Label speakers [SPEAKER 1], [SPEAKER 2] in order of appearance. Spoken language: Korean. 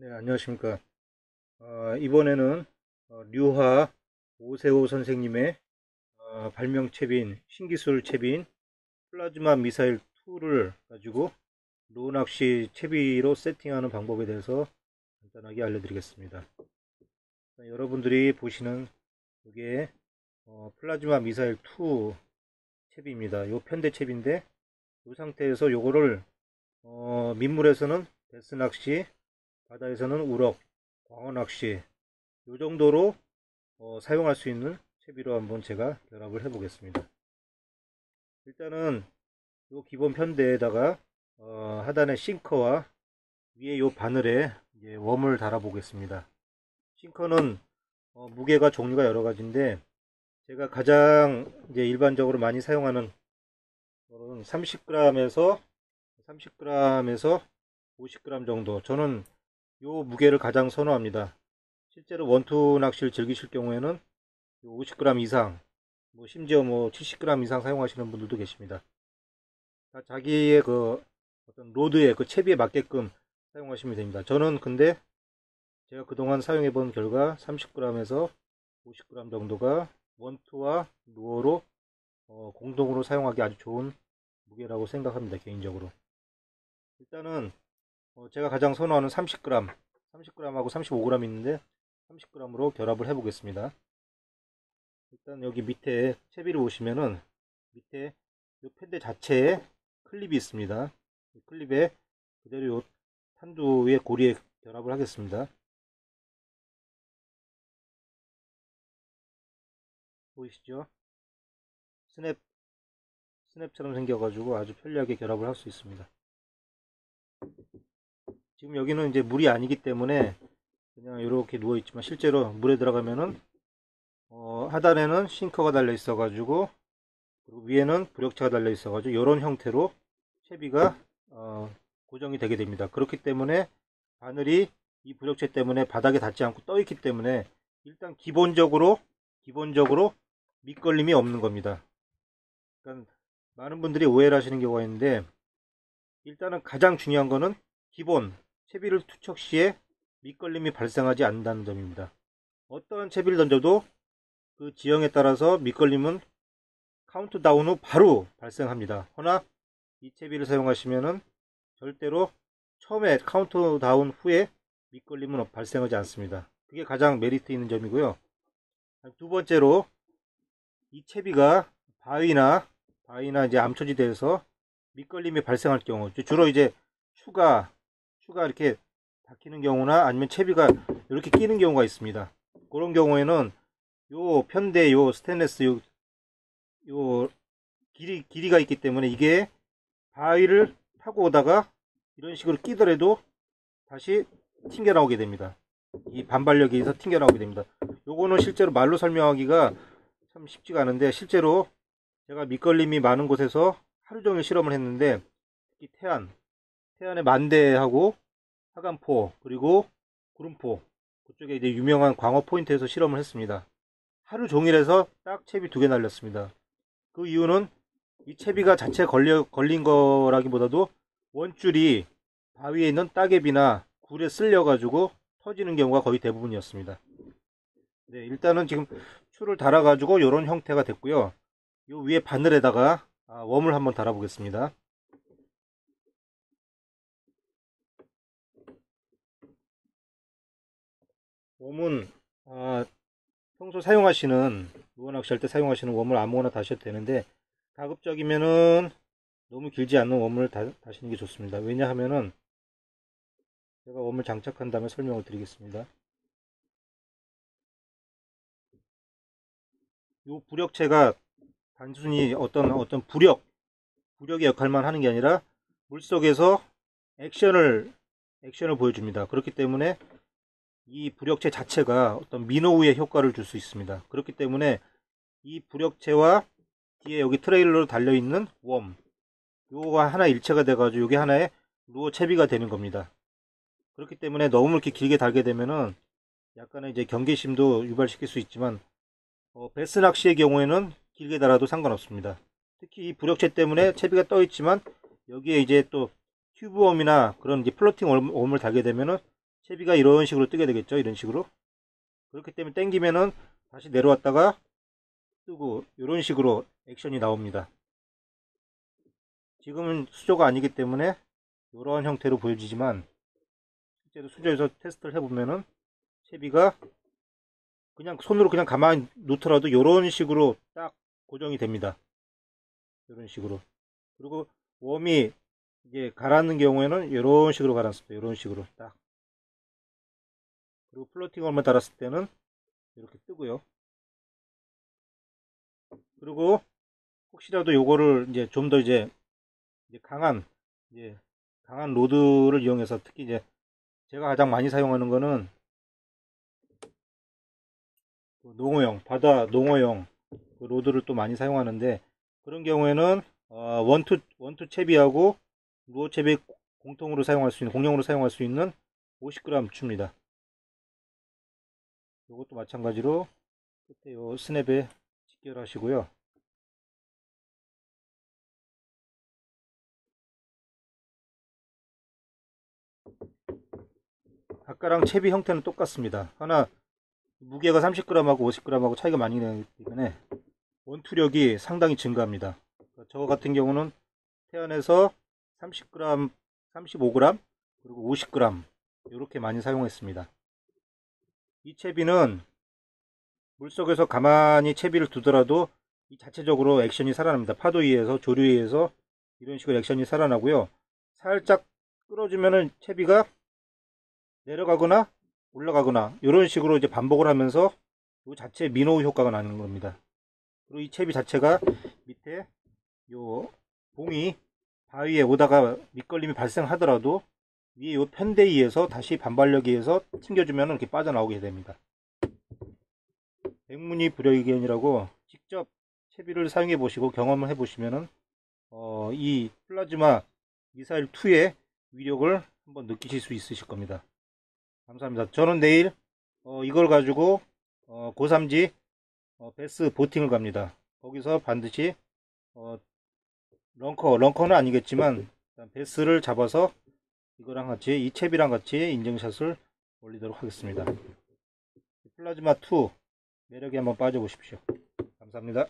[SPEAKER 1] 네, 안녕하십니까. 어, 이번에는 어, 류하 오세호 선생님의 어, 발명체비인 신기술 채비인 플라즈마 미사일 2를 가지고 로낚시 채비로 세팅하는 방법에 대해서 간단하게 알려드리겠습니다. 여러분들이 보시는 이게 어, 플라즈마 미사일 2 채비입니다. 요 편대 채비인데 이 상태에서 요거를 어, 민물에서는 베스 낚시 바다에서는 우럭, 광어 낚시 이 정도로 어, 사용할 수 있는 채비로 한번 제가 결합을 해 보겠습니다. 일단은 이 기본 편대에다가 어, 하단에 싱커와 위에 이 바늘에 웜을 달아 보겠습니다. 싱커는 어, 무게가 종류가 여러 가지인데 제가 가장 이제 일반적으로 많이 사용하는 30g에서 30g에서 50g 정도 저는 요 무게를 가장 선호합니다. 실제로 원투 낚시를 즐기실 경우에는 50g 이상, 뭐 심지어 뭐 70g 이상 사용하시는 분들도 계십니다. 자기의 그 어떤 로드에 그 채비에 맞게끔 사용하시면 됩니다. 저는 근데 제가 그동안 사용해 본 결과 30g에서 50g 정도가 원투와 루어로 어 공동으로 사용하기 아주 좋은 무게라고 생각합니다. 개인적으로. 일단은 어, 제가 가장 선호하는 30g, 30g하고 35g 있는데 30g으로 결합을 해 보겠습니다. 일단 여기 밑에 채비를 보시면은 밑에 이 팬대 자체에 클립이 있습니다. 클립에 그대로 이 탄두의 고리에 결합을 하겠습니다. 보이시죠? 스냅 스냅처럼 생겨가지고 아주 편리하게 결합을 할 수 있습니다. 지금 여기는 이제 물이 아니기 때문에 그냥 이렇게 누워 있지만 실제로 물에 들어가면은 어, 하단에는 싱커가 달려 있어 가지고 그리고 위에는 부력체가 달려 있어 가지고 이런 형태로 채비가 어, 고정이 되게 됩니다. 그렇기 때문에 바늘이 이 부력체 때문에 바닥에 닿지 않고 떠 있기 때문에 일단 기본적으로 기본적으로 밑걸림이 없는 겁니다. 그러니까 많은 분들이 오해를 하시는 경우가 있는데 일단은 가장 중요한 거는 기본 채비를 투척 시에 밑걸림이 발생하지 않는다는 점입니다. 어떠한 채비를 던져도 그 지형에 따라서 밑걸림은 카운트다운 후 바로 발생합니다. 허나 이 채비를 사용하시면 절대로 처음에 카운트다운 후에 밑걸림은 발생하지 않습니다. 그게 가장 메리트 있는 점이고요. 두 번째로 이 채비가 바위나 바위나 이제 암초지대에서 밑걸림이 발생할 경우 주로 이제 추가 추가 이렇게 박히는 경우나 아니면 채비가 이렇게 끼는 경우가 있습니다. 그런 경우에는 요 편대 요 스테인레스 요, 요 길이 길이가 있기 때문에 이게 바위를 타고 오다가 이런 식으로 끼더라도 다시 튕겨 나오게 됩니다. 이 반발력에 의해서 튕겨 나오게 됩니다. 요거는 실제로 말로 설명하기가 참 쉽지가 않은데 실제로 제가 밑걸림이 많은 곳에서 하루 종일 실험을 했는데 특히 태안 태안의 만대하고 하간포 그리고 구름포 그쪽에 이제 유명한 광어 포인트에서 실험을 했습니다. 하루 종일 해서 딱 채비 두 개 날렸습니다. 그 이유는 이 채비가 자체 걸려, 걸린 거라기보다도 원줄이 바위에 있는 따개비나 굴에 쓸려가지고 터지는 경우가 거의 대부분이었습니다. 네, 일단은 지금 추를 달아가지고 이런 형태가 됐고요. 이 위에 바늘에다가 아, 웜을 한번 달아 보겠습니다. 웜은 아, 평소 사용하시는 무어 낚시할 때 사용하시는 웜을 아무거나 다셔도 되는데 가급적이면은 너무 길지 않는 웜을 다, 다시는 게 좋습니다. 왜냐하면은 제가 웜을 장착한 다음에 설명을 드리겠습니다. 이 부력체가 단순히 어떤 어떤 부력 부력의 역할만 하는 게 아니라 물속에서 액션을 액션을 보여줍니다. 그렇기 때문에 이 부력체 자체가 어떤 민호우의 효과를 줄 수 있습니다. 그렇기 때문에 이 부력체와 뒤에 여기 트레일러로 달려있는 웜 요거가 하나 일체가 돼가지고 이게 하나의 루어 채비가 되는 겁니다. 그렇기 때문에 너무 이렇게 길게 달게 되면은 약간의 이제 경계심도 유발시킬 수 있지만 어, 베스 낚시의 경우에는 길게 달아도 상관없습니다. 특히 이 부력체 때문에 채비가 떠 있지만 여기에 이제 또 튜브웜이나 그런 이제 플로팅 웜을 달게 되면은 채비가 이런 식으로 뜨게 되겠죠. 이런 식으로. 그렇기 때문에 당기면은 다시 내려왔다가 뜨고 이런 식으로 액션이 나옵니다. 지금은 수조가 아니기 때문에 이런 형태로 보여지지만 실제로 수조에서 테스트를 해보면은 채비가 그냥 손으로 그냥 가만히 놓더라도 이런 식으로 딱 고정이 됩니다. 이런 식으로. 그리고 웜이 이제 가라앉는 경우에는 이런 식으로 가라앉습니다. 이런 식으로 딱. 그리고 플로팅 얼마 달았을 때는 이렇게 뜨고요. 그리고 혹시라도 요거를 이제 좀 더 이제, 이제 강한 이제 강한 로드를 이용해서 특히 이제 제가 가장 많이 사용하는 거는 그 농어용 바다 농어용 그 로드를 또 많이 사용하는데 그런 경우에는 어, 원투 원투 채비하고 루어 채비 공통으로 사용할 수 있는 공용으로 사용할 수 있는 50g 줍니다. 이것도 마찬가지로 끝에 요 스냅에 직결하시고요. 아까랑 채비 형태는 똑같습니다. 하나 무게가 30g하고 50g하고 차이가 많이 나기 때문에 원투력이 상당히 증가합니다. 저 같은 경우는 태안에서 30g, 35g, 그리고 50g 이렇게 많이 사용했습니다. 이 채비는 물속에서 가만히 채비를 두더라도 이 자체적으로 액션이 살아납니다. 파도 위에서 조류 위에서 이런 식으로 액션이 살아나고요. 살짝 끌어주면은 채비가 내려가거나 올라가거나 이런 식으로 이제 반복을 하면서 이 자체 민호우 효과가 나는 겁니다. 그리고 이 채비 자체가 밑에 요 봉이 바위에 오다가 밑걸림이 발생하더라도 위에 요 편대위에서 다시 반발력에 의해서 튕겨주면 이렇게 빠져나오게 됩니다. 백문이 불여의견이라고 직접 채비를 사용해 보시고 경험을 해 보시면은 어, 이 플라즈마 미사일 2의 위력을 한번 느끼실 수 있으실 겁니다. 감사합니다. 저는 내일 어, 이걸 가지고 어, 고3지 어, 베스 보팅을 갑니다. 거기서 반드시 어, 런커, 런커는 아니겠지만 베스를 잡아서 이거랑 같이 이 챕이랑 같이 인증샷을 올리도록 하겠습니다. 플라즈마 2 매력에 한번 빠져보십시오. 감사합니다.